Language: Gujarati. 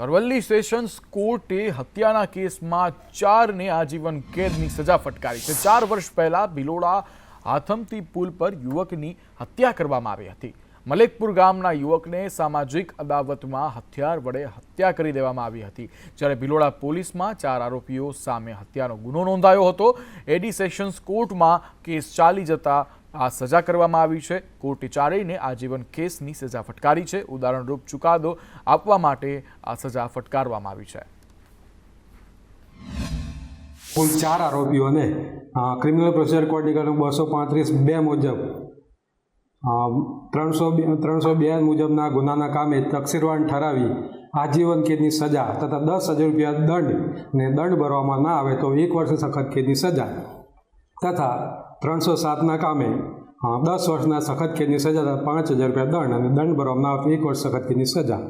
અરવલ્લી સેશન્સ કોર્ટે હત્યાના કેસમાં ચારને આજીવન કેદની સજા ફટકારી છે. ચાર વર્ષ પહેલા ભિલોડા હાથમતી પુલ પર યુવકની હત્યા કરવામાં આવી હતી. મલેકપુર ગામના યુવકને સામાજિક અદાવતમાં હથિયાર વડે હત્યા કરી દેવામાં આવી હતી. જ્યારે ભિલોડા પોલીસમાં ચાર આરોપીઓ સામે હત્યાનો ગુનો નોંધાયો હતો. એડી સેશન્સ કોર્ટમાં કેસ ચાલી જતા આ સજા કરવામાં આવી છે. કોર્ટે ચારેયને આજીવન કેસની સજા ફટકારી છે. ઉદાહરણરૂપ ચુકાદો આપવા માટે આ સજા ફટકારવામાં આવી છે. કુલ ચાર આરોપીઓને ક્રિમિનલ પ્રોસિજર કોડની કલમ બસો પાંત્રીસ બે મુજબ ત્રણસો ત્રણસો બે મુજબના ગુનાના કામે તકસીરવાન ઠરાવી આજીવન કેદની સજા તથા દસ હજાર રૂપિયા દંડ ને દંડ ભરવામાં ના આવે તો એક વર્ષ સખત કેદની સજા તથા ત્રણસો સાતના કામે દસ વર્ષના સખત કેદની સજા, પાંચ હજાર રૂપિયા દંડ અને દંડ ભરવામાં એક વર્ષ સખત કેદની સજા.